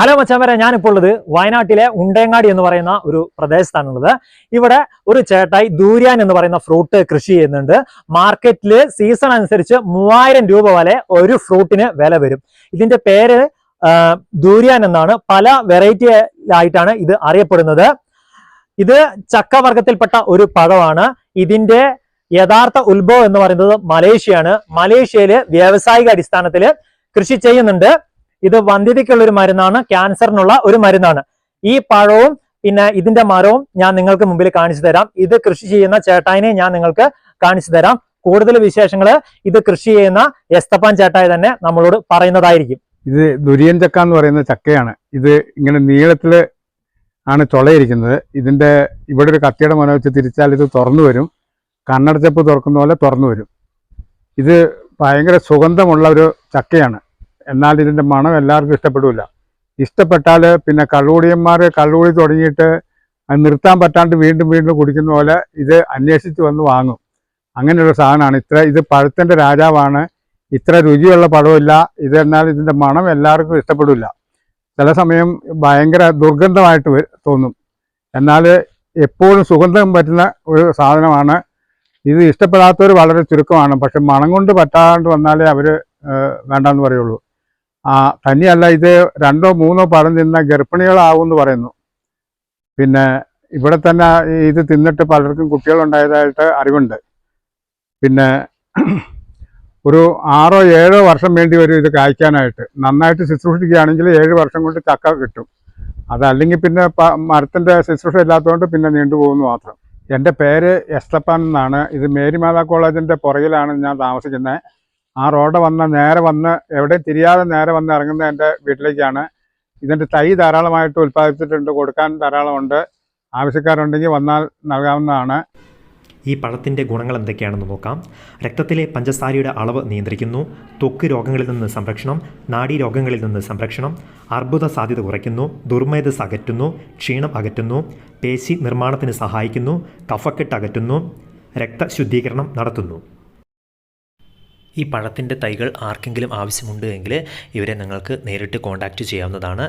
Hello മച്ചാമരെ. ഞാനിപ്പോൾ ഉള്ളത് വയനാട്ടിലെ ഉണ്ടേങ്ങാടി എന്ന് പറയുന്ന ഒരു പ്രദേശത്താണുള്ളത്. ഇവിടെ ഒരു ചേട്ടായി ദൂര്യാൻ എന്ന് പറയുന്ന ഫ്രൂട്ട് കൃഷി ചെയ്യുന്നുണ്ട്. മാർക്കറ്റിൽ സീസൺ അനുസരിച്ച് മൂവായിരം രൂപ വരെ ഒരു ഫ്രൂട്ടിന് വില വരും. ഇതിന്റെ പേര് ദൂര്യാൻ എന്നാണ്. പല വെറൈറ്റി ആയിട്ടാണ് ഇത് അറിയപ്പെടുന്നത്. ഇത് ചക്കവർഗത്തിൽപ്പെട്ട ഒരു പഴമാണ്. ഇതിന്റെ യഥാർത്ഥ ഉത്ഭവം എന്ന് പറയുന്നത് മലേഷ്യയാണ്. മലേഷ്യയിൽ വ്യാവസായിക അടിസ്ഥാനത്തിൽ കൃഷി ചെയ്യുന്നുണ്ട്. ഇത് വന്ധ്യതയ്ക്കുള്ള ഒരു മരുന്നാണ് ക്യാൻസറിനുള്ള ഒരു മരുന്നാണ്. ഈ പഴവും പിന്നെ ഇതിന്റെ മരവും ഞാൻ നിങ്ങൾക്ക് മുമ്പിൽ കാണിച്ചു തരാം. ഇത് കൃഷി ചെയ്യുന്ന ചേട്ടായിനെ ഞാൻ നിങ്ങൾക്ക് കാണിച്ചു തരാം. കൂടുതൽ വിശേഷങ്ങൾ ഇത് കൃഷി ചെയ്യുന്ന എസ്തപ്പാൻ ചേട്ടായി തന്നെ നമ്മളോട് പറയുന്നതായിരിക്കും. ഇത് ദുരിയൻ ചക്ക എന്ന് പറയുന്ന ചക്കയാണ്. ഇത് ഇങ്ങനെ നീളത്തിൽ ആണ് ചൊളയിരിക്കുന്നത്. ഇതിന്റെ ഇവിടെ ഒരു കത്തിയുടെ മുന വെച്ച് തിരിച്ചാൽ ഇത് തുറന്നു വരും. കണ്ണടച്ചപ്പ് തുറക്കുന്ന പോലെ തുറന്നു വരും. ഇത് ഭയങ്കര സുഗന്ധമുള്ള ഒരു ചക്കയാണ്. എന്നാൽ ഇതിന്റെ മണം എല്ലാവർക്കും ഇഷ്ടപ്പെടില്ല ഇഷ്ടപ്പെട്ടാൽ പിന്നെ കള്ളുകൂടിയന്മാർ കള്ളുകൂടി തുടങ്ങിയിട്ട് നിർത്താൻ പറ്റാണ്ട് വീണ്ടും വീണ്ടും കുടിക്കുന്ന പോലെ ഇത് അന്വേഷിച്ച് വന്ന് വാങ്ങും. അങ്ങനെയുള്ള സാധനമാണ്. ഇത്ര ഇത് പഴത്തിന്റെ രാജാവാണ്. ഇത്ര രുചിയുള്ള പഴമില്ല ഇത് എന്നാൽ ഇതിന്റെ മണം എല്ലാവർക്കും ഇഷ്ടപ്പെടില്ല ചില സമയം ഭയങ്കര ദുർഗന്ധമായിട്ട് തോന്നും. എന്നാൽ എപ്പോഴും സുഗന്ധം പറ്റുന്ന ഒരു സാധനമാണ്. ഇത് ഇഷ്ടപ്പെടാത്തവർ വളരെ ചുരുക്കമാണ്. പക്ഷെ മണം കൊണ്ട് പറ്റാണ്ട് വന്നാലേ അവർ വേണ്ടെന്ന് പറയുള്ളൂ. ആ തന്നെയല്ല ഇത് രണ്ടോ മൂന്നോ പഴം തിന്ന ഗർഭിണികളാവും എന്ന് പറയുന്നു. പിന്നെ ഇവിടെ തന്നെ ഇത് തിന്നിട്ട് പലർക്കും കുട്ടികളുണ്ടായതായിട്ട് അറിവുണ്ട്. പിന്നെ ഒരു ആറോ ഏഴോ വർഷം വേണ്ടി വരും ഇത് കായ്ക്കാനായിട്ട്. നന്നായിട്ട് ശുശ്രൂഷിക്കുകയാണെങ്കിൽ ഏഴ് വർഷം കൊണ്ട് ചക്ക കിട്ടും. അതല്ലെങ്കിൽ പിന്നെ മരത്തിന്റെ ശുശ്രൂഷ ഇല്ലാത്തതുകൊണ്ട് പിന്നെ നീണ്ടുപോകുന്നു മാത്രം. എന്റെ പേര് എസ്തപ്പാൻ എന്നാണ്. ഇത് മേരിമാതാ കോളേജിന്റെ പുറകിലാണ് ഞാൻ താമസിക്കുന്നത്. ആ റോഡ് വന്ന് നേരെ വന്ന് എവിടെ തിരിയാതെ നേരെ വന്ന് ഇറങ്ങുന്ന എന്റെ വീട്ടിലേക്കാണ്. ഇതിന്റെ തൈ ധാരാളമായിട്ട് ഉൽപ്പാദിപ്പിച്ചിട്ടുണ്ട് കൊടുക്കാൻ ധാരാളമുണ്ട്. ആവശ്യക്കാരുണ്ടെങ്കിൽ വന്നാൽ നൽകാവുന്നതാണ്. ഈ പഴത്തിന്റെ ഗുണങ്ങൾ എന്തൊക്കെയാണെന്ന് നോക്കാം. രക്തത്തിലെ പഞ്ചസാരയുടെ അളവ് നിയന്ത്രിക്കുന്നു. ത്വക്ക് രോഗങ്ങളിൽ നിന്ന് സംരക്ഷണം നാഡീ രോഗങ്ങളിൽ നിന്ന് സംരക്ഷണം അർബുദ സാധ്യത കുറയ്ക്കുന്നു ദുർമേധസ് അകറ്റുന്നു ക്ഷീണം അകറ്റുന്നു പേശി നിർമ്മാണത്തിന് സഹായിക്കുന്നു കഫക്കെട്ട് അകറ്റുന്നു രക്തശുദ്ധീകരണം നടത്തുന്നു. ഈ പഴത്തിന്റെ തൈകൾ ആർക്കെങ്കിലും ആവശ്യമുണ്ട് എങ്കിൽ ഇവരെ നിങ്ങൾക്ക് നേരിട്ട് കോൺടാക്റ്റ് ചെയ്യാവുന്നതാണ്.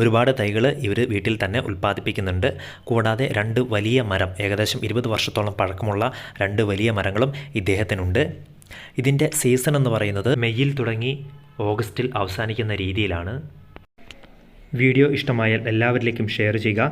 ഒരുപാട് തൈകൾ ഇവർ വീട്ടിൽ തന്നെ ഉൽപ്പാദിപ്പിക്കുന്നുണ്ട്. കൂടാതെ രണ്ട് വലിയ മരം ഏകദേശം ഇരുപത് വർഷത്തോളം പഴക്കമുള്ള രണ്ട് വലിയ മരങ്ങളും ഇദ്ദേഹത്തിനുണ്ട്. ഇതിന്റെ സീസൺ എന്ന് പറയുന്നത് മെയ്യിൽ തുടങ്ങി ഓഗസ്റ്റിൽ അവസാനിക്കുന്ന രീതിയിലാണ്. വീഡിയോ ഇഷ്ടമായാൽ എല്ലാവരിലേക്കും ഷെയർ ചെയ്യുക.